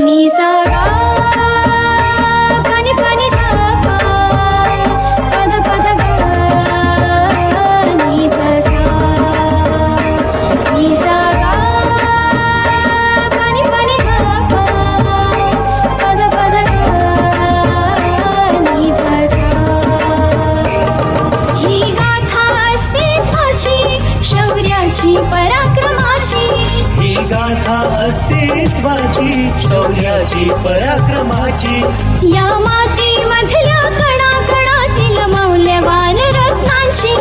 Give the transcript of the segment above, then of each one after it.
नि सा अस्तित्वाची शौर्याची पराक्रमाची. या मातीमधल्या कणा कणातील मौल्यवान रत्नांची.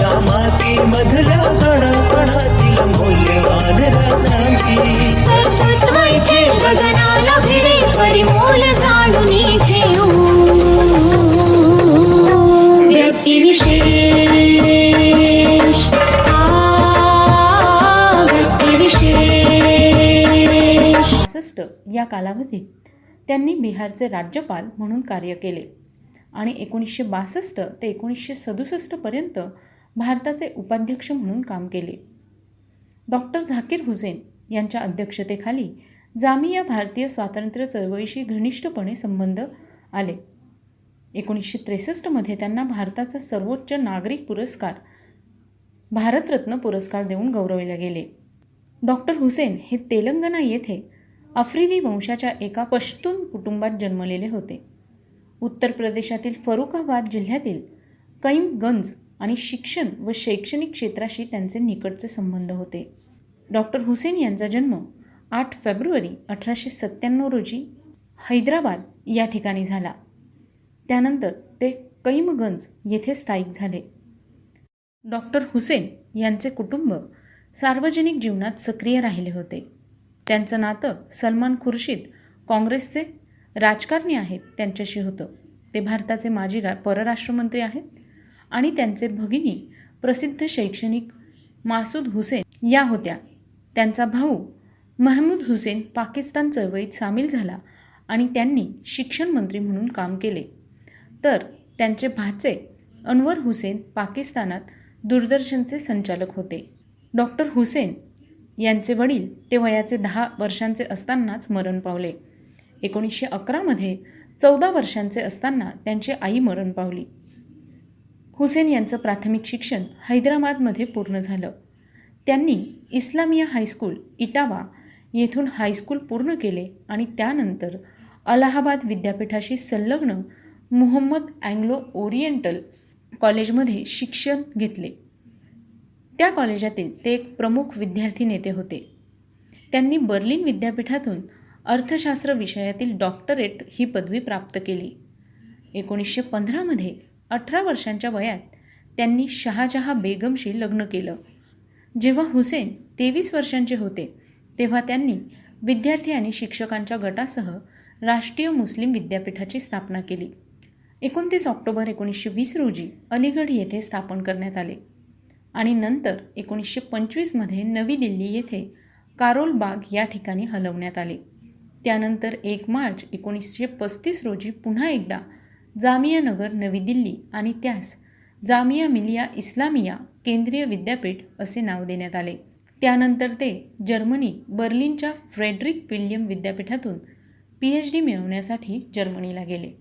या माती मधल्या कणाकणातील मौल्यवान रत्नांची. व्यक्तिविशेष या कालावधीत त्यांनी बिहारचे राज्यपाल म्हणून कार्य केले. आणि एकोणीसशे बासष्ट ते एकोणीसशे सदुसष्टपर्यंत भारताचे उपाध्यक्ष म्हणून काम केले. डॉक्टर झाकीर हुसेन यांच्या अध्यक्षतेखाली जामिया भारतीय स्वातंत्र्य चळवळीशी घनिष्ठपणे संबंध आले. एकोणीसशे त्रेसष्टमध्ये त्यांना भारताचा सर्वोच्च नागरिक पुरस्कार भारतरत्न पुरस्कार देऊन गौरवले गेले. डॉक्टर हुसेन हे तेलंगणा येथे आफ्रिदी वंशाच्या एका पश्तून कुटुंबात जन्मलेले होते. उत्तर प्रदेशातील फरुखाबाद जिल्ह्यातील कैमगंज आणि शिक्षण व शैक्षणिक क्षेत्राशी त्यांचे निकटचे संबंध होते. डॉक्टर हुसेन यांचा जन्म आठ फेब्रुवारी अठराशे सत्त्याण्णव रोजी हैदराबाद या ठिकाणी झाला. त्यानंतर ते कैमगंज येथे स्थायिक झाले. डॉक्टर हुसेन यांचे कुटुंब सार्वजनिक जीवनात सक्रिय राहिले होते. त्यांचं नातं सलमान खुर्शीद काँग्रेसचे राजकारणी आहेत त्यांच्याशी होतं. ते भारताचे माजी रा परराष्ट्रमंत्री आहेत आणि त्यांचे भगिनी प्रसिद्ध शैक्षणिक मासूद हुसेन या होत्या. त्यांचा भाऊ महमूद हुसेन पाकिस्तान चळवळीत सामील झाला आणि त्यांनी शिक्षण मंत्री म्हणून काम केले. तर त्यांचे भाचे अनवर हुसेन पाकिस्तानात दूरदर्शनचे संचालक होते. डॉक्टर हुसेन यांचे वडील ते वयाचे दहा वर्षांचे असतानाच मरण पावले. एकोणीसशे अकरामध्ये चौदा वर्षांचे असताना त्यांची आई मरण पावली. हुसेन यांचं प्राथमिक शिक्षण हैदराबादमध्ये पूर्ण झालं. त्यांनी इस्लामिया हायस्कूल इटावा येथून हायस्कूल पूर्ण केले आणि त्यानंतर अलाहाबाद विद्यापीठाशी संलग्न मुहम्मद अँग्लो ओरिएंटल कॉलेजमध्ये शिक्षण घेतले. त्या कॉलेजातील ते एक प्रमुख विद्यार्थी नेते होते. त्यांनी बर्लिन विद्यापीठातून अर्थशास्त्र विषयातील डॉक्टरेट ही पदवी प्राप्त केली. एकोणीसशे पंधरामध्ये अठरा वर्षांच्या वयात त्यांनी शहाजहा बेगमशी लग्न केलं. जेव्हा हुसेन तेवीस वर्षांचे होते तेव्हा त्यांनी विद्यार्थी आणि शिक्षकांच्या गटासह राष्ट्रीय मुस्लिम विद्यापीठाची स्थापना केली. एकोणतीस ऑक्टोबर एकोणीसशे वीस रोजी अलीगढ येथे स्थापन करण्यात आले. आणि नंतर एकोणीसशे पंचवीसमध्ये नवी दिल्ली येथे कारोल बाग या ठिकाणी हलवण्यात आले. त्यानंतर एक मार्च एकोणीसशे पस्तीस रोजी पुन्हा एकदा जामियानगर नवी दिल्ली आणि त्यास जामिया मिलिया इस्लामिया केंद्रीय विद्यापीठ असे नाव देण्यात आले. त्यानंतर ते जर्मनी बर्लिनच्या फ्रेडरिक विल्यम विद्यापीठातून पी एच डी मिळवण्यासाठी जर्मनीला गेले.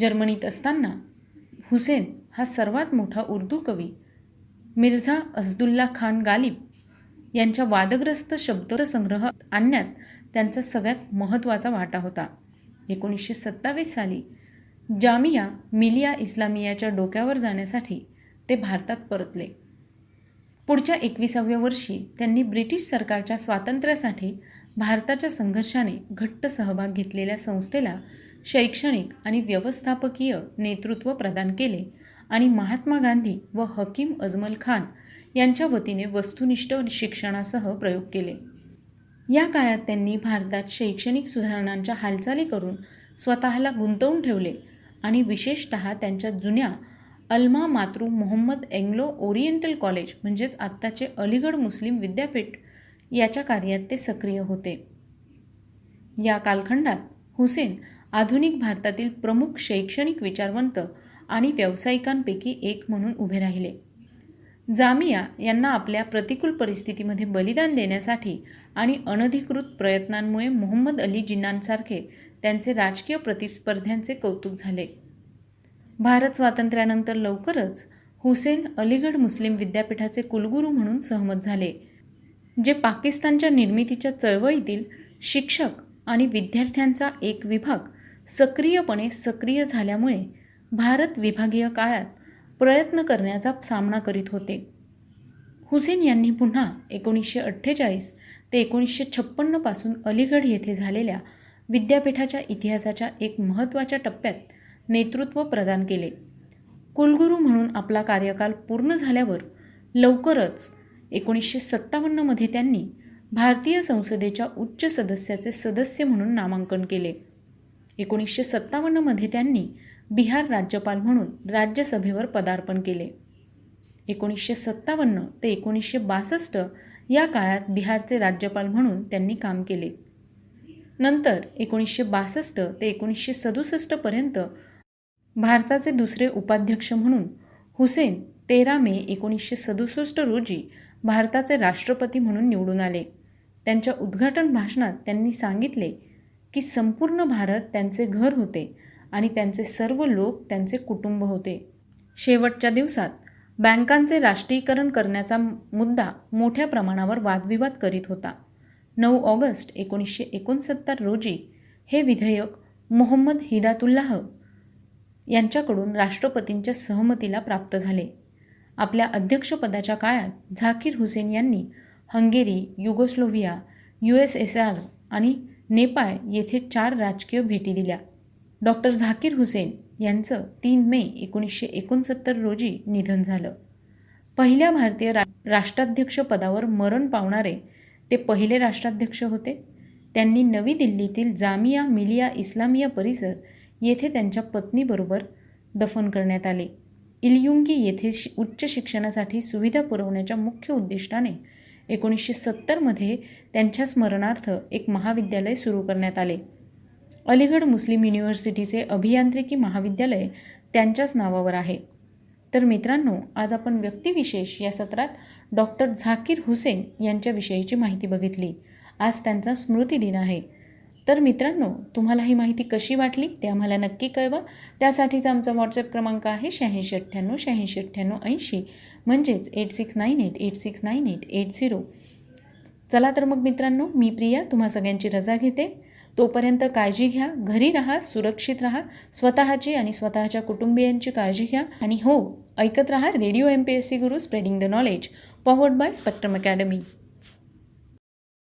जर्मनीत असताना हुसेन हा सर्वात मोठा उर्दू कवी मिर्झा असदुल्ला खान गालिब यांच्या वादग्रस्त शब्दसंग्रह आणण्यात त्यांचा सगळ्यात महत्त्वाचा वाटा होता. एकोणीसशे सत्तावीस साली जामिया मिलिया इस्लामियाच्या डोक्यावर जाण्यासाठी ते भारतात परतले. पुढच्या एकविसाव्या वर्षी त्यांनी ब्रिटिश सरकारच्या स्वातंत्र्यासाठी भारताच्या संघर्षाने घट्ट सहभाग घेतलेल्या संस्थेला शैक्षणिक आणि व्यवस्थापकीय नेतृत्व प्रदान केले आणि महात्मा गांधी व हकीम अजमल खान यांच्या वतीने वस्तुनिष्ठ शिक्षणासह प्रयोग केले. या काळात त्यांनी भारतात शैक्षणिक सुधारणांच्या हालचाली करून स्वतःला गुंतवून ठेवले आणि विशेषत त्यांच्या जुन्या अल्मा मातृ मोहम्मद एंग्लो ओरिएंटल कॉलेज म्हणजेच आत्ताचे अलीगड मुस्लिम विद्यापीठ याच्या कार्यात ते सक्रिय होते. या कालखंडात हुसेन आधुनिक भारतातील प्रमुख शैक्षणिक विचारवंत आणि व्यावसायिकांपैकी एक म्हणून उभे राहिले. जामिया यांना आपल्या प्रतिकूल परिस्थितीमध्ये बलिदान देण्यासाठी आणि अनधिकृत प्रयत्नांमुळे मोहम्मद अली जिन्नांसारखे त्यांचे राजकीय प्रतिस्पर्ध्यांचे कौतुक झाले. भारत स्वातंत्र्यानंतर लवकरच हुसेन अलीगढ मुस्लिम विद्यापीठाचे कुलगुरू म्हणून सहमत झाले जे पाकिस्तानच्या निर्मितीच्या चळवळीतील शिक्षक आणि विद्यार्थ्यांचा एक विभाग सक्रियपणे सक्रिय झाल्यामुळे भारत विभागीय काळात प्रयत्न करण्याचा सामना करीत होते. हुसेन यांनी पुन्हा एकोणीसशे अठ्ठेचाळीस ते एकोणीसशे छप्पन्नपासून अलीगढ येथे झालेल्या विद्यापीठाच्या इतिहासाच्या एक महत्त्वाच्या टप्प्यात नेतृत्व प्रदान केले. कुलगुरू म्हणून आपला कार्यकाल पूर्ण झाल्यावर लवकरच एकोणीसशे सत्तावन्नमध्ये त्यांनी भारतीय संसदेच्या उच्च सदस्याचे सदस्य म्हणून नामांकन केले. एकोणीसशे सत्तावन्नमध्ये त्यांनी बिहार राज्यपाल म्हणून राज्यसभेवर पदार्पण केले. एकोणीसशे सत्तावन्न ते एकोणीसशे बासष्ट या काळात बिहारचे राज्यपाल म्हणून त्यांनी काम केले. नंतर एकोणीसशे बासष्ट ते एकोणीसशे सदुसष्टपर्यंत भारताचे दुसरे उपाध्यक्ष म्हणून हुसेन तेरा मे एकोणीसशे सदुसष्ट रोजी भारताचे राष्ट्रपती म्हणून निवडून आले. त्यांच्या उद्घाटन भाषणात त्यांनी सांगितले की संपूर्ण भारत त्यांचे घर होते आणि त्यांचे सर्व लोक त्यांचे कुटुंब होते. शेवटच्या दिवसात बँकांचे राष्ट्रीयकरण करण्याचा मुद्दा मोठ्या प्रमाणावर वादविवाद करीत होता. नऊ ऑगस्ट एकोणीसशे एकोणसत्तर रोजी हे विधेयक मोहम्मद हिदातुल्लाह यांच्याकडून राष्ट्रपतींच्या सहमतीला प्राप्त झाले. आपल्या अध्यक्षपदाच्या काळात झाकीर हुसेन यांनी Hungary Yugoslavia U S S R आणि नेपाळ येथे चार राजकीय भेटी दिल्या. डॉक्टर झाकीर हुसेन यांचं तीन मे एकोणीसशे एकोणसत्तर रोजी निधन झालं. पहिल्या भारतीय रा राष्ट्राध्यक्ष पदावर मरण पावणारे ते पहिले राष्ट्राध्यक्ष होते. त्यांनी नवी दिल्लीतील जामिया मिलिया इस्लामिया परिसर येथे त्यांच्या पत्नीबरोबर दफन करण्यात आले. इलयुंगी येथे शि उच्च शिक्षणासाठी सुविधा पुरवण्याच्या मुख्य उद्दिष्टाने एकोणीसशे सत्तरमध्ये त्यांच्या स्मरणार्थ एक महाविद्यालय सुरू करण्यात आले. अलीगढ मुस्लिम युनिव्हर्सिटीचे अभियांत्रिकी महाविद्यालय त्यांच्याच नावावर आहे. तर मित्रांनो आज आपण व्यक्तिविशेष या सत्रात डॉक्टर झाकीर हुसेन यांच्याविषयीची माहिती बघितली. आज त्यांचा स्मृतिदिन आहे. तर मित्रांनो तुम्हाला ही माहिती कशी वाटली ते आम्हाला नक्की कळवा. त्यासाठीचा आमचा व्हॉट्सअप क्रमांक आहे शहाऐंशी अठ्ठ्याण्णव शहाऐंशी अठ्ठ्याण्णव ऐंशी. म्हणजेच eight six nine eight eight six nine eight eight zero. चला तर मग मित्रांनो मी प्रिया तुम्हा सगळ्यांची रजा घेते. तोपर्यंत काळजी घ्या घरी राहा सुरक्षित राहा स्वतःची आणि स्वतःच्या कुटुंबियांची काळजी घ्या आणि हो ऐकत राहा radio M P S C Guru spreading the knowledge powered by Spectrum academy